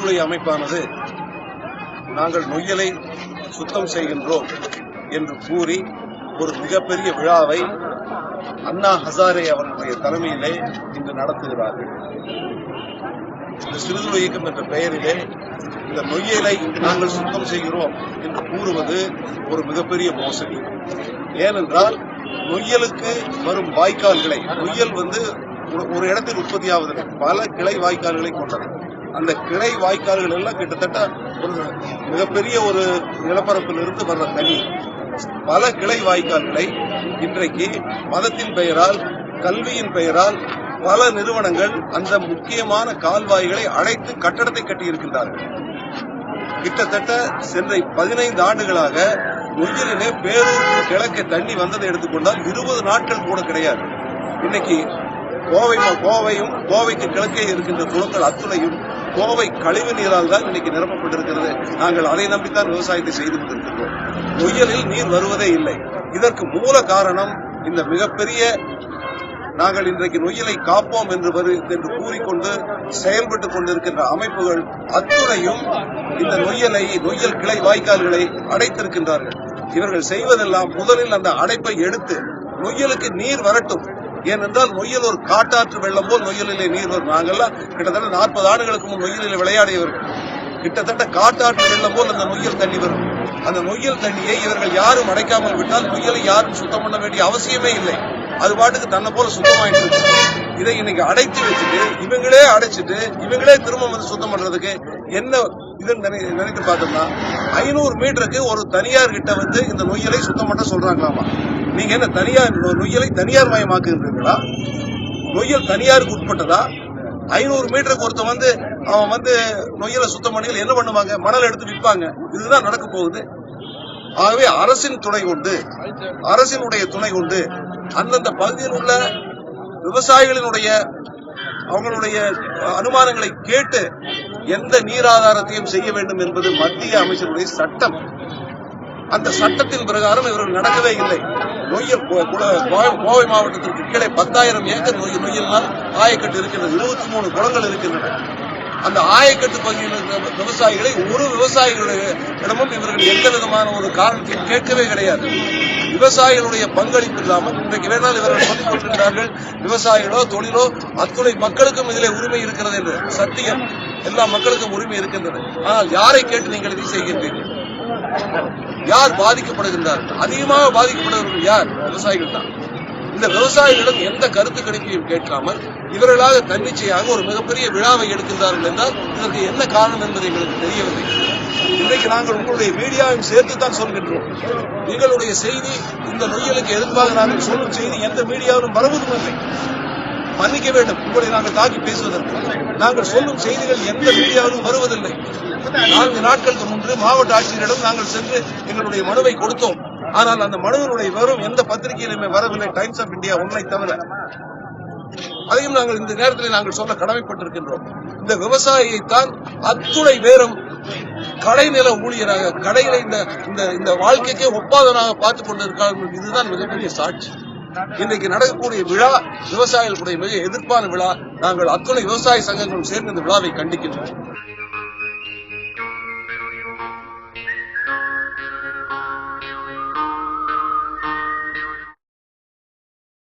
சிறுதுளை அமைப்பானது நாங்கள் நொய்யலை சுத்தம் செய்கின்றோம் என்று கூறி ஒரு மிகப்பெரிய விழாவை அண்ணா ஹசாரே அவர்களுடைய தலைமையிலே இன்று நடத்துகிறார்கள். இந்த சிறுதுளை இயக்கம் என்ற பெயரிலே இந்த நொய்யலை நாங்கள் சுத்தம் செய்கிறோம் என்று கூறுவது ஒரு மிகப்பெரிய மோசடி. ஏனென்றால் நொய்யலுக்கு வரும் வாய்க்கால்களை நொய்யல் வந்து ஒரு- ஒரு இடத்தில் உற்பத்தியாவதில்லை பல கிளை வாய்க்கால்களை கொண்டது. அந்த கிளை வாய்க்கால்கள் எல்லாம் கிட்டத்தட்ட ஒரு மிகப்பெரிய ஒரு நிலப்பரப்பில் இருந்து வர்ற தண்ணி. பல கிளை வாய்க்கால்களை இன்றைக்கு மதத்தின் பெயரால் கல்வியின் பெயரால் பல நிறுவனங்கள் அந்த முக்கியமான கால்வாய்களை அடைத்து கட்டடத்தை கட்டியிருக்கின்றார்கள். கிட்டத்தட்ட சென்ற பதினைந்து ஆண்டுகளாக நொய்யலிலே பேரூருக்கு கிழக்கு தண்ணி வந்ததை எடுத்துக்கொண்டால் இருபது நாட்கள் கூட கிடையாது. இன்னைக்கு கோவை கோவையும் கோவைக்கு கிழக்கே இருக்கின்ற குளங்கள் அத்துணையும் கோவை கழிவு நீரால் தான் இன்னைக்கு நிரப்பப்பட்டிருக்கிறது. நாங்கள் அதை நம்பித்தான் விவசாயத்தை செய்து கொண்டிருக்கிறோம் புயலில் நீர் வருவதே இல்லை. இதற்கு மூல காரணம் இந்த மிகப்பெரிய நாங்கள் இன்றைக்கு நொய்யலை காப்போம் என்று வரு- என்று கூறிக்கொண்டு செயல்பட்டுக் கொண்டிருக்கின்ற அமைப்புகள் அத்துறையும் இந்த நொய்யலை நொய்யல் கிளை வாய்க்கால்களை அடைத்திருக்கின்றார்கள். இவர்கள் செய்வதெல்லாம் முதலில் அந்த அடைப்பை எடுத்து நொய்யலுக்கு நீர் வரட்டும். ஏனென்றால் நொய்யல் ஒரு காட்டாற்று வெள்ளம் போல் நொய்யலிலே நீர் வரும். நாங்கள்லாம் கிட்டத்தட்ட நாற்பது ஆண்டுகளுக்கு முன் நொய்யலில் விளையாடியவர்கள் கிட்டத்தட்ட காட்டாற்று வெள்ளம் போல் அந்த நொய்யல் தண்ணி வரும். அந்த நொய்யல் தண்ணியை இவர்கள் யாரும் அடைக்காமல் விட்டால் நொய்யலை யாரும் சுத்தம் பண்ண வேண்டிய அவசியமே இல்லை. அது பாட்டுக்கு தன்னை போல சுத்தமாயிட்டு இருக்கு. இதை இன்னைக்கு அடைத்து வச்சுட்டு இவங்களே அடைச்சிட்டு இவங்களே திரும்ப வந்து சுத்தம் பண்றதுக்கு என்ன இதுன்னு நினை- நினைத்து பார்த்தோம்னா ஐநூறு மீட்டருக்கு ஒரு தனியார் கிட்ட வந்து இந்த நொய்யலை சுத்தம் பண்ண சொல்றாங்களாமா? நீங்க என்ன தனியார் நொய்யலை தனியார் மயமாக்குகின்றீர்களா நொய்யல் தனியாருக்கு உட்பட்டதா? ஐநூறு மீட்டருக்கு ஒருத்தன் வந்து அவன் வந்து நொய்யலை சுத்தம் பண்ணி என்ன பண்ணுவாங்க? மணல் எடுத்து விற்பாங்க. இதுதான் நடக்க போகுது. ஆகவே அரசின் துணை கொண்டு அரசினுடைய துணை கொண்டு அந்தந்த பகுதியில் உள்ள விவசாயிகளினுடைய அவங்களுடைய அனுமானங்களை கேட்டு எந்த நீராதாரத்தையும் செய்ய வேண்டும் என்பது மத்திய அமைச்சருடைய சட்டம். அந்த சட்டத்தின் பிரகாரம் இவர்கள் நடக்கவே இல்லை. நொய்யல் கோ- கோவை மாவட்டத்திற்கு கீழே பத்தாயிரம் ஏக்கர் நொய் நொய்யல்னால் ஆயக்கட்டு இருக்கின்றது. இருபத்தி மூணு குளங்கள் இருக்கின்றன. அந்த ஆயக்கட்டு பகுதியில் இருக்கிற விவசாயிகளை ஒரு விவசாயிகளிடமும் இவர்கள் எந்த விதமான ஒரு காரணத்தையும் கேட்கவே கிடையாது. விவசாயிகளுடைய பங்களிப்பு இல்லாமல் இன்றைக்கு வேணால் இவர்கள் சொல்லிக் கொண்டிருக்கிறார்கள் விவசாயிகளோ தொழிலோ அத்துணை மக்களுக்கும் இதிலே உரிமை இருக்கிறது என்று. சத்தியம். எல்லா மக்களுக்கும் உரிமை இருக்கின்றது. ஆனால் யாரை கேட்டு நீங்கள் இதை செய்கின்றீர்கள்? யார் பாதிக்கப்படுகின்றார்கள் அதிகமாக பாதிக்கப்படுகிறவர்கள் யார்? விவசாயிகள் தான் இந்த விவசாயிகளிடம் எந்த கருத்து கணிப்பையும் கேட்காமல் இவர்களாக தன்னிச்சையாக ஒரு மிகப்பெரிய விழாவை எடுக்கின்றார்கள் என்றால் இதற்கு என்ன காரணம் என்பது எங்களுக்கு தெரியவில்லை. இன்றைக்கு நாங்கள் உங்களுடைய மீடியாவையும் சேர்த்து தான் சொல்கின்றோம். எங்களுடைய செய்தி இந்த நொய்யலுக்கு எதிர்ப்பாக நாங்கள் சொல்லும் செய்தி எந்த மீடியாவிலும் வருவதும் இல்லை. மன்னிக்க வேண்டும். உங்களை நாங்கள் தாக்கி பேசுவதற்கு. நாங்கள் சொல்லும் செய்திகள் எந்த மீடியாவிலும் வருவதில்லை. நான்கு நாட்களுக்கு முன்பு மாவட்ட ஆட்சியரிடம் நாங்கள் சென்று எங்களுடைய மனுவை கொடுத்தோம். ஆனால் அந்த மனுவினுடைய விவரம் எந்த பத்திரிகையிலுமே வரவில்லை. டைம்ஸ் ஆஃப் இந்தியா ஒன்றை தவிர. அதையும் நாங்கள் இந்த நேரத்தில் நாங்கள் சொல்ல கடமைப்பட்டிருக்கின்றோம். இந்த விவசாயியைத்தான் அத்துணை பேரும் கடைநில ஊழியராக கடையில இந்த இந்த இந்த வாழ்க்கைக்கே ஒப்பாதனாக பார்த்துக் கொண்டிருக்கிறார்கள் இதுதான் மிகப்பெரிய சாட்சி. இன்றைக்கு நடக்கக்கூடிய விழா விவசாயிகளுடைய மிக எதிர்ப்பான விழா. நாங்கள் அத்துணை விவசாய சங்கங்களும் சேர்ந்து இந்த விழாவை கண்டிக்கின்றோம்.